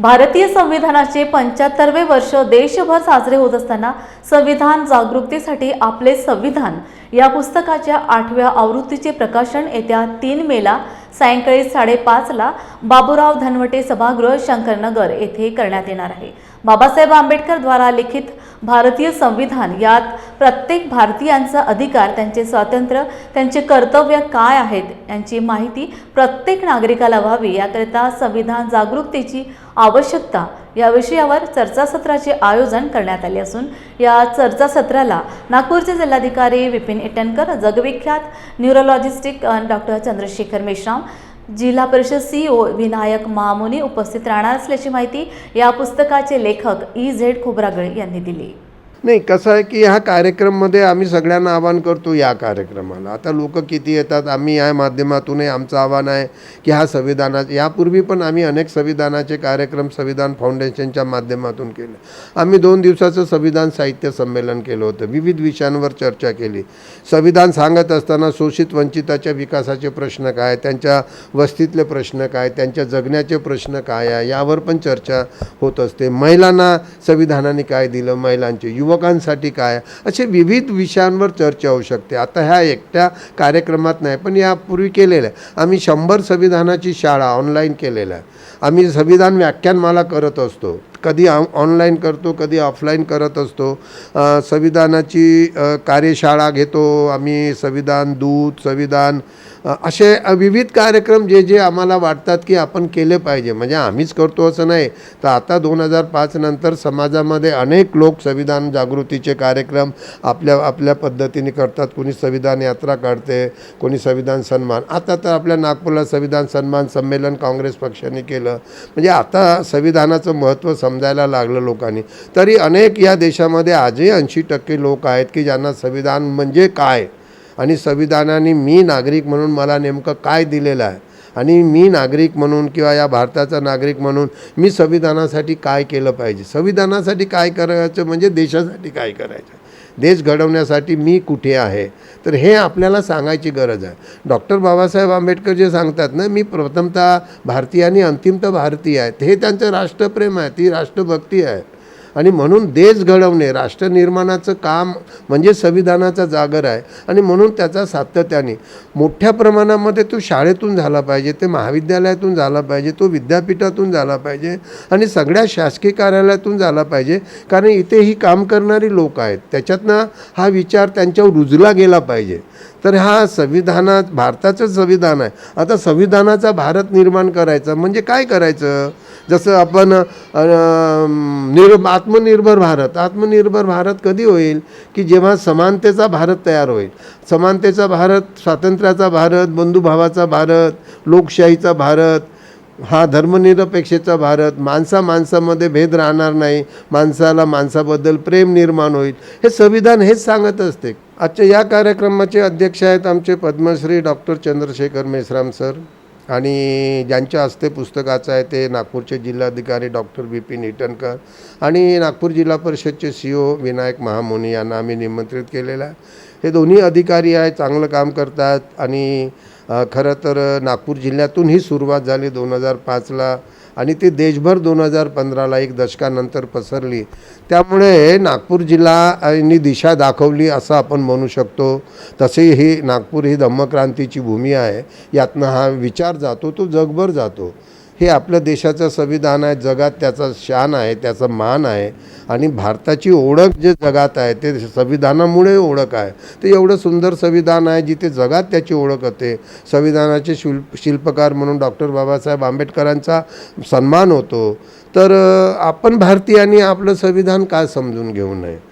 भारतीय संविधानाचे पंच्याहत्तरवे वर्ष देशभर साजरे होत असताना संविधान जागरूकतेसाठी आपले संविधान. या पुस्तकाच्या आठव्या आवृत्तीचे प्रकाशन येत्या तीन मेला सायंकाळी साडेपाचला बाबूराव धनवटे सभागृह शंकरनगर येथे करण्यात येणार आहे. बाबासाहेब आंबेडकर द्वारा लिखित भारतीय संविधान यात प्रत्येक भारतीयांचा अधिकार त्यांचे स्वातंत्र्य त्यांचे कर्तव्य काय आहेत यांची माहिती प्रत्येक नागरिकाला व्हावी याकरिता संविधान जागरूकतेची आवश्यकता या विषयावर चर्चासत्राचे आयोजन करण्यात आले असून या चर्चासत्राला नागपूरचे जिल्हाधिकारी विपिन इटनकर जगविख्यात न्यूरोलॉजिस्टिक डॉक्टर चंद्रशेखर मेश्राम जिल्हा परिषद सी ओ विनायक महामुनी उपस्थित राहणार असल्याची माहिती या पुस्तकाचे लेखक ई झेड खोब्रागळे यांनी दिली. नाही कसं आहे की ह्या कार्यक्रममध्ये आम्ही सगळ्यांना आवाहन करतो या कार्यक्रमाला. आता लोक किती येतात आम्ही या माध्यमातूनही आमचं आव्हान आहे की हा संविधाना यापूर्वी पण आम्ही अनेक संविधानाचे कार्यक्रम संविधान फाउंडेशनच्या माध्यमातून केले. आम्ही दोन दिवसाचं संविधान साहित्य संमेलन केलं होतं विविध विषयांवर चर्चा केली. संविधान सांगत असताना शोषित वंचिताच्या विकासाचे प्रश्न काय त्यांच्या वस्तीतले प्रश्न काय त्यांच्या जगण्याचे प्रश्न काय आहे यावर पण चर्चा होत असते. महिलांना संविधानाने काय दिलं? महिलांचे युवकांसाठी काय? असे विविध विषयांवर चर्चा होऊ शकते. आता ह्या एकट्या कार्यक्रमात नाही पण यापूर्वी केलेलं आहे आम्ही शंभर संविधानाची शाळा ऑनलाईन केलेल्या आहे आम्ही संविधान व्याख्यानमाला करत असतो. कधी ऑनलाईन करतो कधी ऑफलाईन करत असतो. संविधानाची कार्यशाळा घेतो आम्ही संविधान दूत संविधान असे विविध कार्यक्रम जे जे आम्हाला वाटतात की आपण केले पाहिजे. म्हणजे आम्हीच करतो असं नाही. तर आता दोन हजार पाच नंतर समाजामध्ये अनेक लोक संविधान जागृतीचे कार्यक्रम आपल्या आपल्या पद्धतीने करतात. कोणी संविधान यात्रा काढते कोणी संविधान सन्मान. आता तर आपल्या नागपूरला संविधान सन्मान संमेलन काँग्रेस पक्षाने केलं. म्हणजे आता संविधानाचं महत्त्व समजायला लागलं लोकांनी. तरी अनेक या देशामध्ये आजही ऐंशी टक्के लोक आहेत की ज्यांना संविधान म्हणजे काय? आणि संविधानाने मी नागरिक म्हणून मला नेमकं काय दिलेलं आहे? आणि मी नागरिक म्हणून किंवा या भारताचा नागरिक म्हणून मी संविधानासाठी काय केलं पाहिजे? संविधानासाठी काय करायचं म्हणजे देशासाठी काय करायचं? देश घडवण्यासाठी मी कुठे आहे? तर हे आपल्याला सांगायची गरज आहे. डॉक्टर बाबासाहेब आंबेडकर जे सांगतात ना मी प्रथमतः भारतीय आणि अंतिमतः भारतीय आहेत हे त्यांचं राष्ट्रप्रेम आहे ती राष्ट्रभक्ती आहे. आणि म्हणून देश घडवणे राष्ट्रनिर्माणाचं काम म्हणजे संविधानाचा जागर आहे. आणि म्हणून त्याचा सातत्याने. मोठ्या प्रमाणामध्ये तो शाळेतून झाला पाहिजे ते महाविद्यालयातून झाला पाहिजे तो विद्यापीठातून झाला पाहिजे आणि सगळ्या शासकीय कार्यालयातून झाला पाहिजे. कारण इथे ही काम करणारी लोक आहेत. त्याच्यातनं हा विचार त्यांच्यावर रुजला गेला पाहिजे. तर हा संविधानात भारताचं संविधान आहे. आता संविधानाचा भारत निर्माण करायचा म्हणजे काय करायचं? जसं आपण निर् निर आत्मनिर्भर भारत. आत्मनिर्भर भारत कधी होईल? की जेव्हा समानतेचा भारत तयार होईल. समानतेचा भारत स्वातंत्र्याचा भारत बंधुभावाचा भारत लोकशाहीचा भारत हा धर्मनिरपेक्षेचा भारत. माणसा माणसामध्ये भेद राहणार नाही. माणसाला माणसाबद्दल प्रेम निर्माण होईल. हे संविधान हेच सांगत असते. आजच्या या कार्यक्रमाचे अध्यक्ष आहेत आमचे पद्मश्री डॉक्टर चंद्रशेखर मेश्राम सर आणि ज्यांच्या हस्ते पुस्तकाचं आहे ते नागपूरचे जिल्हाधिकारी डॉक्टर बिपिन इटनकर आणि नागपूर जिल्हा परिषदचे सी ओ विनायक महामुनी यांना आम्ही निमंत्रित केलेलं आहे. हे दोन्ही अधिकारी आहे चांगलं काम करतात आणि खरं तर नागपूर जिल्ह्यातून ही सुरुवात झाली दोन हजार पाचला. आणि ती देशभर दोन हजार पंधराला एक दशकानंतर पसरली. त्यामुळे नागपूर जिल्हानी दिशा दाखवली असं आपण म्हणू शकतो. तसे ही नागपूर ही धम्मक्रांतीची भूमी आहे. यातनं हा विचार जातो तो जगभर जातो. हे आपल्या देशाचं संविधान आहे जगात त्याचा शान आहे त्याचा मान आहे आणि भारताची ओळख जे जगात आहे ते संविधानामुळे ओळख आहे. ते एवढं सुंदर संविधान आहे जिथे जगात त्याची ओळख होते. संविधानाचे शिल्प शिल्पकार म्हणून डॉक्टर बाबासाहेब आंबेडकरांचा सन्मान होतो. तर आपण भारतीयांनी आपलं संविधान काय समजून घेऊ नये?